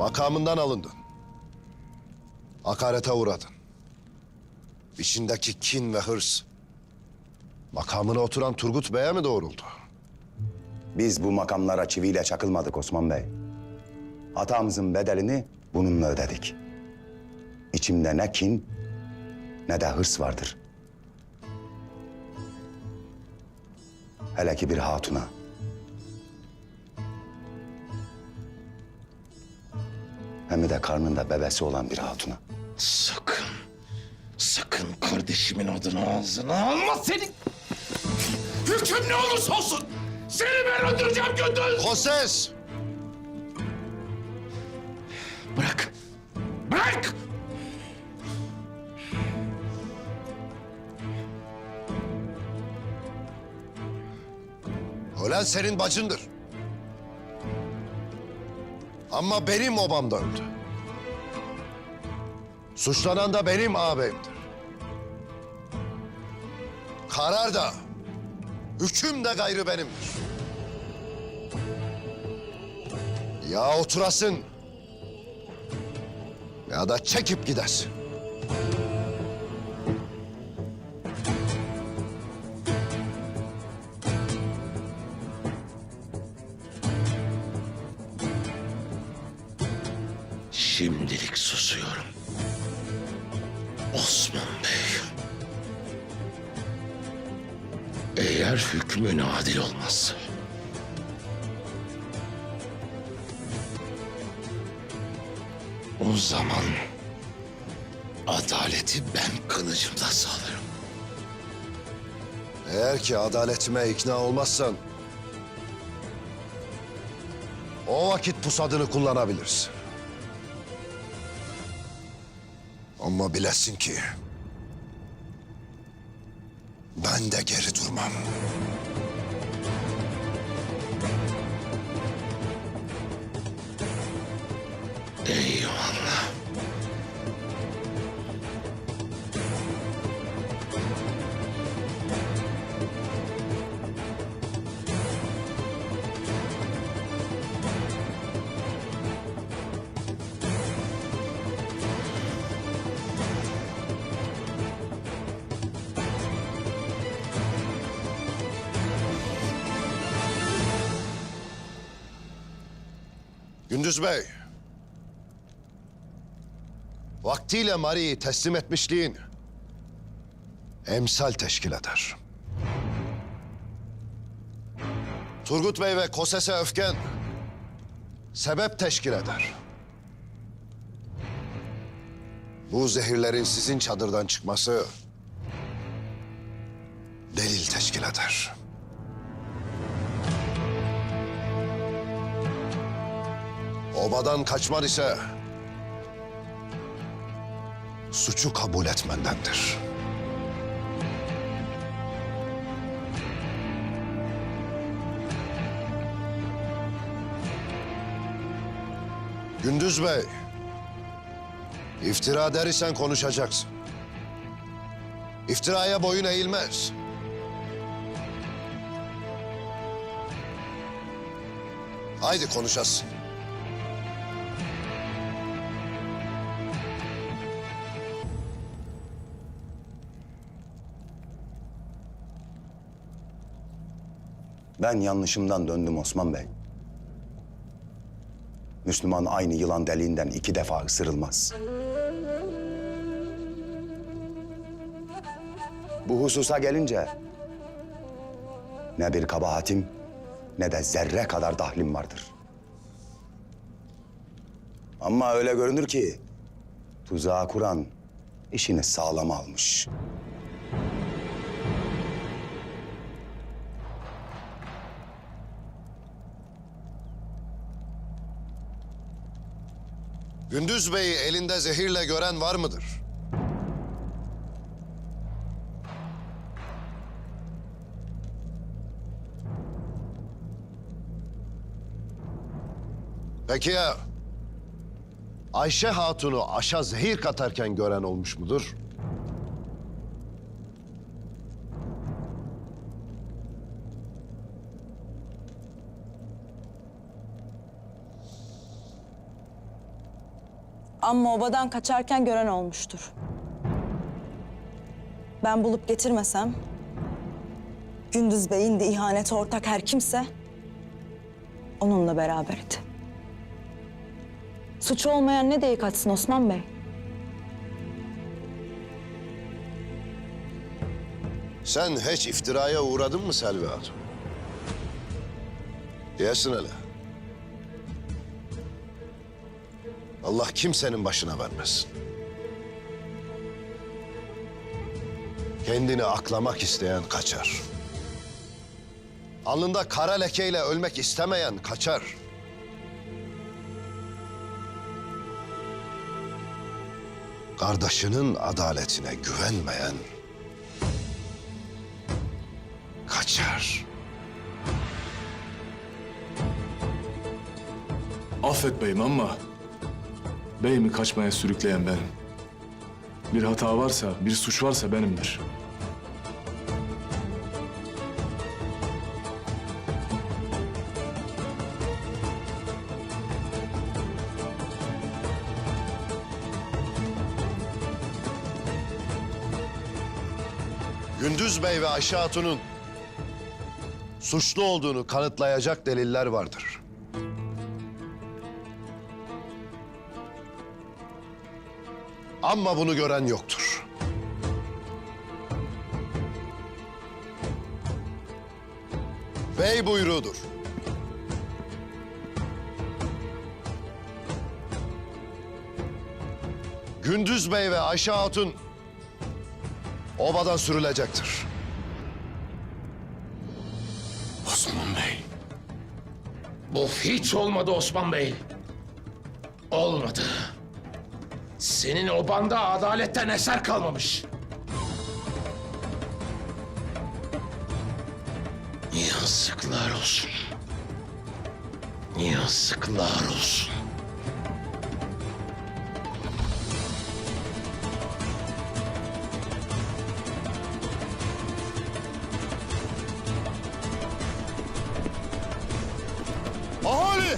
Makamından alındın. Hakarete uğradın. İçindeki kin ve hırs makamına oturan Turgut Bey'e mi doğruldu? Biz bu makamlara çiviyle çakılmadık Osman Bey. Hatamızın bedelini bununla ödedik. İçimde ne kin ne de hırs vardır. Hele ki bir hatuna. Hem de karnında bebesi olan bir hatuna. Sakın, sakın kardeşimin adını ağzına alma senin. Hüküm ne olursa olsun seni ben öldüreceğim Gündüz. Koses! Bırak, bırak. Ölen senin bacındır. Ama benim obam da öldü. Suçlanan da benim ağabeyimdir. Karar da, hüküm de gayrı benimdir. Ya oturasın ya da çekip gidersin. Şimdilik susuyorum. Osman Bey. Eğer hükmün adil olmazsa... O zaman adaleti ben kılıcımda sağlarım. Eğer ki adaletime ikna olmazsan... ...o vakit pusadını kullanabilirsin. Ama bilesin ki... ...ben de geri durmam. Eyvallah. Gündüz Bey... ...vaktiyle Mari'yi teslim etmişliğin... ...emsal teşkil eder. Turgut Bey ve Koses'e öfken... ...sebep teşkil eder. Bu zehirlerin sizin çadırdan çıkması... ...delil teşkil eder. Obadan kaçman ise suçu kabul etmendendir. Gündüz Bey, iftira der isen konuşacaksın. İftiraya boyun eğilmez. Haydi konuşasın. Ben yanlışımdan döndüm Osman Bey. Müslüman aynı yılan deliğinden iki defa ısırılmaz. Bu hususa gelince ne bir kabahatim ne de zerre kadar dahlim vardır. Ama öyle görünür ki tuzağı kuran işini sağlama almış. Gündüz Bey'i elinde zehirle gören var mıdır? Peki ya Ayşe Hatun'u aşa zehir katarken gören olmuş mudur? Ama obadan kaçarken gören olmuştur. Ben bulup getirmesem... Gündüz Bey'in de ihanete ortak her kimse... ...onunla beraberdi. Suçu olmayan ne diye kaçsın Osman Bey? Sen hiç iftiraya uğradın mı Selvi Hatun? Diyesin hele. Allah kimsenin başına vermesin. Kendini aklamak isteyen kaçar. Alnında kara lekeyle ölmek istemeyen kaçar. Kardeşinin adaletine güvenmeyen kaçar. Affet beyim ama beyimi kaçmaya sürükleyen benim. Bir hata varsa, bir suç varsa benimdir. Gündüz Bey ve Ayşe Hatun'un suçlu olduğunu kanıtlayacak deliller vardır. Ama bunu gören yoktur. Bey buyruğudur. Gündüz Bey ve Ayşe Hatun obadan sürülecektir. Osman Bey. Bu hiç olmadı Osman Bey. Olmadı. Senin obanda adaletten eser kalmamış. Yazıklar olsun. Yazıklar olsun. Ahali!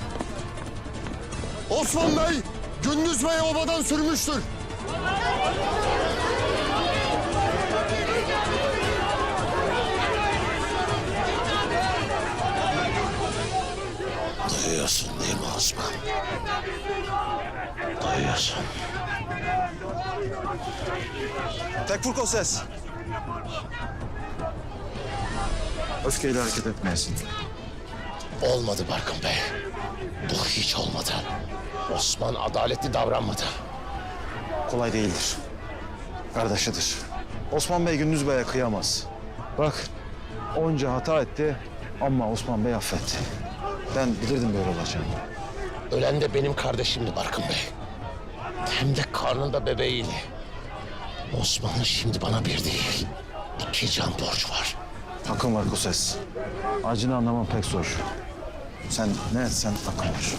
Osman Bey, Gündüz Bey obadan sürmüştür. Duyuyorsun değil mi Osman? Duyuyorsun. Tekfur Koses. Öfkeyle hareket etmeyesin. Olmadı Barkın Bey. Bu hiç olmadı. Osman adaletli davranmadı. Kolay değildir. Kardeşidir. Osman Bey Gündüz Bey'e kıyamaz. Bak onca hata etti ama Osman Bey affetti. Ben bilirdim böyle olacağını. Ölen de benim kardeşimdi Barkın Bey. Hem de karnında bebeğiyle. Osman'ın şimdi bana bir değil, iki can borç var. Hakkın var Koses. Acını anlamam pek zor. Sen ne etsen hakkın var.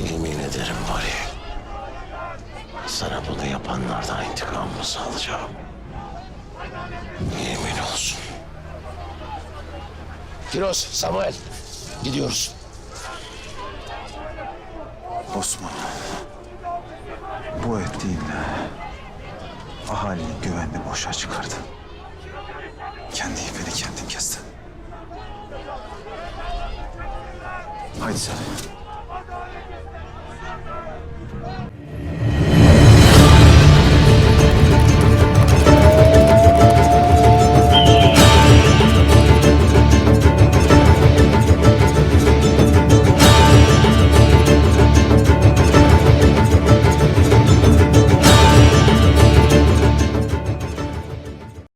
Yemin ederim var sana bunu yapanlardan intikamımızı alacağım. Yemin olsun. Firoz, Samuel, gidiyoruz. Osman. Bu ettiğinle ahalinin güvenini boşa çıkardın. Kendi ipini kendin kestin. Haydi sen.